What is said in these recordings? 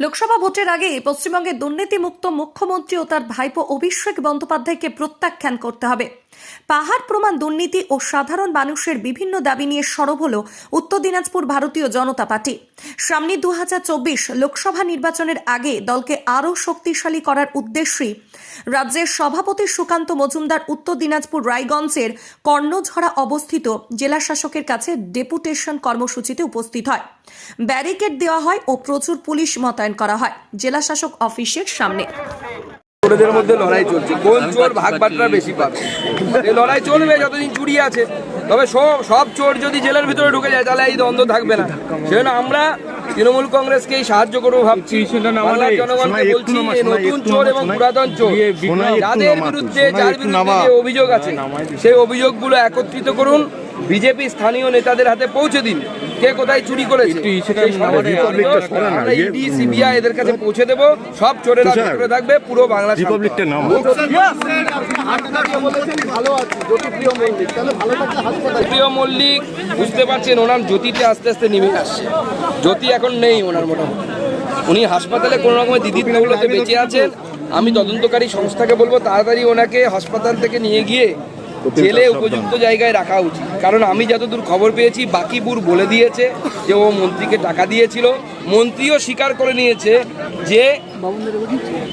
লোকসভা ভোটের আগে পশ্চিমবঙ্গের দুর্নীতিমুক্ত মুখ্যমন্ত্রী ও তার ভাইপো অভিষেক বন্দ্যোপাধ্যায়কে প্রত্যাখ্যান করতে হবে। পাহাড় প্রমাণ দুর্নীতি ও সাধারণ মানুষের বিভিন্ন দাবি নিয়ে সরব হল উত্তর দিনাজপুর ভারতীয় জনতা পার্টি। সামনে দু হাজার চব্বিশ লোকসভা নির্বাচনের আগে দলকে আরও শক্তিশালী করার উদ্দেশ্যেই রাজ্যের সভাপতি সুকান্ত মজুমদার উত্তর দিনাজপুর রায়গঞ্জের কর্ণঝরা অবস্থিত জেলা শাসকের কাছে ডেপুটেশন কর্মসূচিতে উপস্থিত হয়। ব্যারিকেড দেওয়া হয় ও প্রচুর পুলিশ মোতায়েন করা হয়। জেলা শাসক অফিসের সামনে। চোরদের মধ্যে লড়াই চলছে। কোন চোর ভাগ বাটরা বেশি পাবে? এই লড়াই চলবে যতদিন চুরি আছে। তবে সব সব চোর যদি জেলের ভিতরে ঢুকে যায় তাহলে এই দ্বন্দ্ব থাকবে না। সেজন্য আমরা তৃণমূল কংগ্রেসকেই সাহায্য করব ভাবছি। বাংলার জনগণকে বলছি নতুন চোর এবং পুরাতন চোর। যাদের বিরুদ্ধে যার বিরুদ্ধে অভিযোগ আছে সেই অভিযোগগুলো একত্রিত করুন। বিজেপি স্থানীয় নেতাদের হাতে পৌঁছে দিন। কে কোথায় চুরি করেছে? ইডি সিবিআই এদের কাছে পৌঁছে দেব। সব চোরেরা ভিতরে থাকবে পুরো বাংলা নাম প্রিয় মল্লিক বুঝতে পারছেন ওনার জ্যোতিতে আস্তে আস্তে নেমে আসছে। জ্যোতি এখন নেই ওনার মোটামুটি। উনি হাসপাতালে কোনো রকমের দিদির বেঁচে আছেন। আমি তদন্তকারী সংস্থাকে বলব তাড়াতাড়ি ওনাকে হাসপাতাল থেকে নিয়ে গিয়ে জেলে উপযুক্ত জায়গায় রাখা উচিত। কারণ আমি যতদূর খবর পেয়েছি বাকিপুর বলে দিয়েছে যে ও মন্ত্রীকে টাকা দিয়েছিল। মন্ত্রীও স্বীকার করে নিয়েছে যে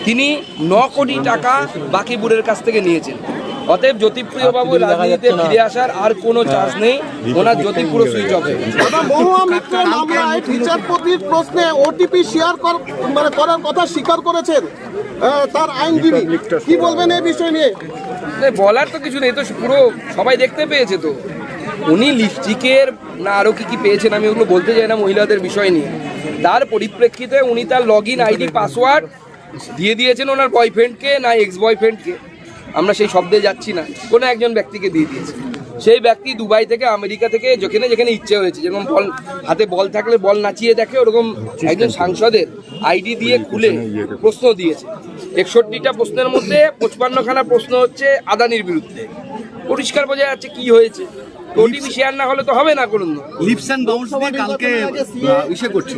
তিনি ন কোটি টাকা বাকিপুরের কাছ থেকে নিয়েছেন। অতএব জ্যোতিপ্রিয় বাবু রাজনীতিতে ফিরে আসার আর কোনো চান্স নেই ওনার জ্যোতিপুর সুইচ অফ হয়ে বিচারপতির প্রশ্নে ওটিপি শেয়ার কর মানে করার কথা স্বীকার করেছেন। তার আইনজীবী। কি বলবেন এই বিষয় নিয়ে? বলার তো কিছু নেই, তো পুরো সবাই দেখতে পেয়েছে তো। উনি লিপস্টিকের না আরও কী কী পেয়েছেন আমি ওগুলো বলতে চাই না মহিলাদের বিষয় নিয়ে। তার পরিপ্রেক্ষিতে উনি তার লগ ইন আইডি পাসওয়ার্ড দিয়ে দিয়েছেন ওনার বয়ফ্রেন্ডকে না এক্স বয়ফ্রেন্ডকে আমরা সেই শব্দে যাচ্ছি না, কোনো একজন ব্যক্তিকে দিয়ে দিয়েছে। সেই ব্যক্তি দুবাই থেকে আমেরিকা থেকে যেখানে যেখানে ইচ্ছে হয়েছে যেরকম বল হাতে বল থাকলে বল নাচিয়ে দেখে ওরকম একজন সাংসদের আইডি দিয়ে খুলে প্রশ্ন দিয়েছে। একষট্টিটা প্রশ্নের মধ্যে পঁচপান্নখানা প্রশ্ন হচ্ছে আদানির বিরুদ্ধে। পরিষ্কার বোঝা যাচ্ছে কি হয়েছে। ওটিপি শেয়ার না হলে তো হবে না করুন। লিপস অ্যান্ড বাউন্স দিয়ে কালকে ইসে করছে।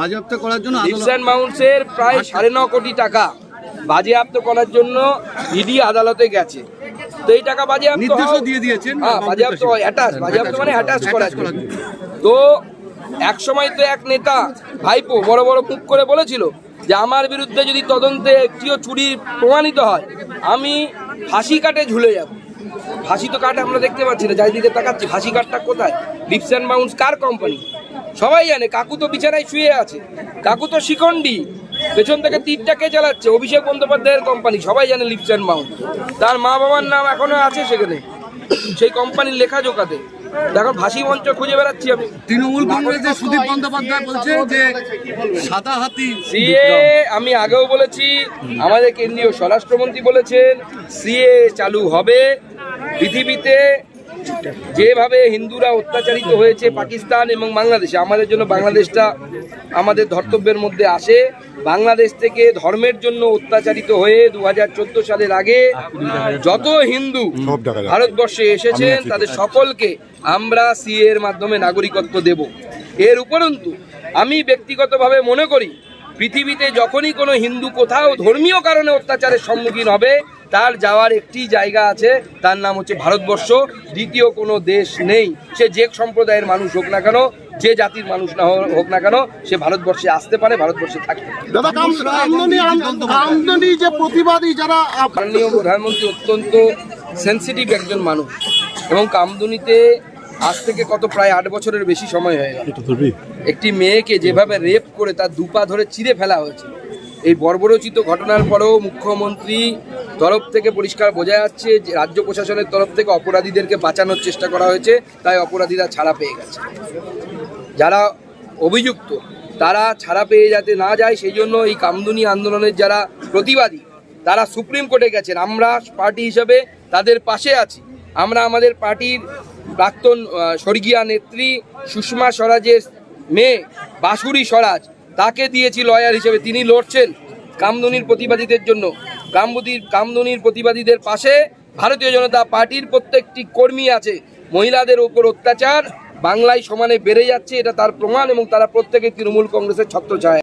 বাজেয়াপ্ত করার জন্য লিপস অ্যান্ড মাউন্টসের প্রায় সাড়ে ন কোটি টাকা বাজেয়াপ্ত করার জন্য ইডি আদালতে গেছে। তো এই টাকা বাজেয়াপ্ত নির্দেশও দিয়ে দিয়েছেন হ্যাঁ বাজেয়াপ্ত অ্যাটাচ বাজেয়াপ্ত মানে অ্যাটাচ জন্য তো এক সময় তো এক নেতা ভাইপো বড় বড় মুখ করে বলেছিল যে আমার বিরুদ্ধে যদি তদন্তে একটিও চুরি প্রমাণিত হয় আমি ফাঁসি কাটে ঝুলে যাব। ফাঁসি তো কাট আমরা দেখতে পাচ্ছি না চারিদিকে তাকাচ্ছি। ফাঁসি কাটটা কোথায়? লিপস অ্যান্ড বাউন্স কার কোম্পানি সবাই জানে কাকু তো বিছানায় শুয়ে আছে। কাকু তো শিখন্ডি পেছন থেকে তীরটা কে চালাচ্ছে? অভিষেক বন্দ্যোপাধ্যায়ের কোম্পানি সবাই জানে লিপস অ্যান্ড বাউন্স তার মা বাবার নাম এখনও আছে সেখানে। সেই কোম্পানির লেখা জোকাতে। এখন ফাঁসি মঞ্চ খুঁজে বেড়াচ্ছি আমি। তৃণমূল কংগ্রেসের সুদীপ বন্দ্যোপাধ্যায় বলছে যে সাদা হাতি সিএ আমি আগেও বলেছি আমাদের কেন্দ্রীয় স্বরাষ্ট্রমন্ত্রী বলেছেন সিএ চালু হবে পৃথিবীতে। যেভাবে হিন্দুরা অত্যাচারিত হয়েছে পাকিস্তান এবং বাংলাদেশে আমাদের জন্য বাংলাদেশটা আমাদের ধর্তব্যের মধ্যে আসে। বাংলাদেশ থেকে ধর্মের জন্য অত্যাচারিত হয়ে দু হাজার সালের আগে যত হিন্দু ভারতবর্ষে এসেছেন তাদের সকলকে আমরা সিএ এর মাধ্যমে নাগরিকত্ব দেব। এর উপরন্তু আমি ব্যক্তিগতভাবে মনে করি পৃথিবীতে যখনই কোনো হিন্দু কোথাও ধর্মীয় কারণে অত্যাচারের সম্মুখীন হবে তার যাওয়ার একটি জায়গা আছে তার নাম হচ্ছে ভারতবর্ষ দ্বিতীয় কোনো দেশ নেই। সে যে সম্প্রদায়ের মানুষ হোক না কেন যে জাতির মানুষ না হোক না কেন সে ভারতবর্ষে আসতে পারে ভারতবর্ষে থাকতে পারে। যে প্রতিবাদী যারা মাননীয় প্রধানমন্ত্রী অত্যন্ত সেন্সিটিভ একজন মানুষ এবং কামদুনিতে আজ থেকে কত প্রায় আট বছরের বেশি সময় হয়ে গেল। একটি মেয়েকে যেভাবে রেপ করে তার দুপা ধরে চিরে ফেলা হয়েছে। এই বর্বরচিত ঘটনার পরেও মুখ্যমন্ত্রী তরফ থেকে পরিষ্কার বোঝা যাচ্ছে যে রাজ্য প্রশাসনের তরফ থেকে অপরাধীদেরকে বাঁচানোর চেষ্টা করা হয়েছে, তাই অপরাধীরা ছাড়া পেয়ে গেছে। যারা অভিযুক্ত, তারা ছাড়া পেয়ে যাতে না যায়, সেই জন্য এই কামদুনি আন্দোলনের যারা প্রতিবাদী, তারা সুপ্রিম কোর্টে গেছেন। আমরা পার্টি হিসেবে তাদের পাশে আছি। আমরা আমাদের পার্টির প্রাক্তন স্বর্গীয়া নেত্রী সুষমা স্বরাজের মেয়ে বাসুরি স্বরাজ, তাকে দিয়েছি লয়ার হিসেবে। তিনি লড়ছেন কামদুনির প্রতিবাদীদের জন্য। কামবুদির কামদুনির প্রতিবাদীদের পাশে ভারতীয় জনতা পার্টির প্রত্যেকটি কর্মী আছে। মহিলাদের ওপর অত্যাচার, বাংলায় সমানে বেড়ে যাচ্ছে, এটা তার প্রমাণ এবং তারা প্রত্যেকে তৃণমূল কংগ্রেসের ছত্রছায়া।